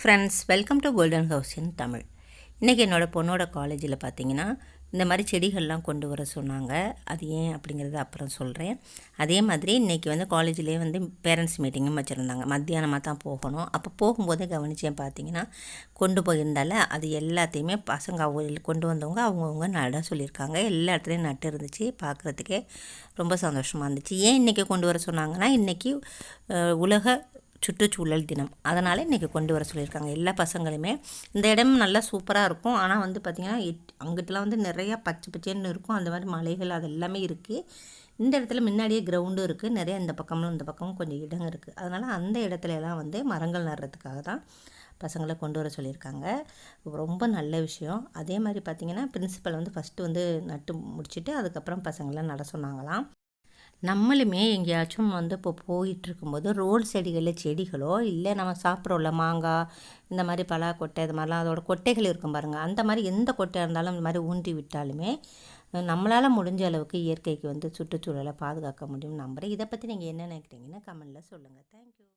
Friends welcome to golden house in Tamil இன்றைக்கி என்னோடய பொண்ணோட காலேஜில் பார்த்தீங்கன்னா இந்த மாதிரி செடிகள்லாம் கொண்டு வர சொன்னாங்க. அது ஏன் அப்படிங்கிறத அப்புறம் சொல்கிறேன் அதே மாதிரி இன்றைக்கி வந்து காலேஜ்லேயே வந்து பேரண்ட்ஸ் மீட்டிங்கும் வச்சுருந்தாங்க. மத்தியானமாக தான் போகணும். அப்போ போகும்போதே கவனித்தேன் பார்த்தீங்கன்னா கொண்டு போயிருந்தால அது எல்லாத்தையுமே பசங்க அவங்க கொண்டு வந்தவங்க அவங்கவுங்க நட சொல்லியிருக்காங்க. எல்லா இடத்துலையும் நட்டு இருந்துச்சு. பார்க்குறதுக்கே ரொம்ப சந்தோஷமாக இருந்துச்சு. ஏன் இன்றைக்கி கொண்டு வர சொன்னாங்கன்னா இன்றைக்கி உலக சுற்றுச்சூழல் தினம். அதனால் இன்றைக்கி கொண்டு வர சொல்லியிருக்காங்க. எல்லா பசங்களுமே இந்த இடம் நல்லா சூப்பராக இருக்கும். ஆனால் வந்து பார்த்திங்கன்னா அங்கிட்டலாம் வந்து நிறையா பச்சை பச்சைன்னு இருக்கும். அந்த மாதிரி மலைகள் அது எல்லாமே இருக்குது இந்த இடத்துல முன்னாடியே கிரவுண்டும் இருக்குது நிறைய இந்த பக்கமும் இந்த பக்கமும் கொஞ்சம் இடம் இருக்குது அதனால் அந்த இடத்துல எல்லாம் வந்து மரங்கள் நடுறதுக்காக தான் பசங்களை கொண்டு வர சொல்லியிருக்காங்க. ரொம்ப நல்ல விஷயம். அதே மாதிரி பார்த்திங்கன்னா பிரின்சிபல் வந்து ஃபஸ்ட்டு வந்து நட்டு முடிச்சுட்டு அதுக்கப்புறம் பசங்களை நட சொன்னாங்களாம். நம்மளுமே எங்கேயாச்சும் வந்து இப்போ போயிட்டுருக்கும்போது ரோடு செடிகளில் செடிகளோ இல்லை நம்ம சாப்பிட்றோம்ல மாங்காய் இந்த மாதிரி பலா கொட்டை இது மாதிரிலாம் அதோட கொட்டைகள் இருக்கும் பாருங்கள் அந்த மாதிரி எந்த கொட்டையாக இருந்தாலும் இந்த மாதிரி ஊன்றி விட்டாலுமே நம்மளால் முடிஞ்ச அளவுக்கு இயற்கைக்கு வந்து சுற்றுச்சூழலை பாதுகாக்க முடியும் நம்புகிறேன் இதை பற்றி நீங்கள் என்ன நினைக்கிறீங்கன்னு கமெண்டில் சொல்லுங்கள் தேங்க்யூ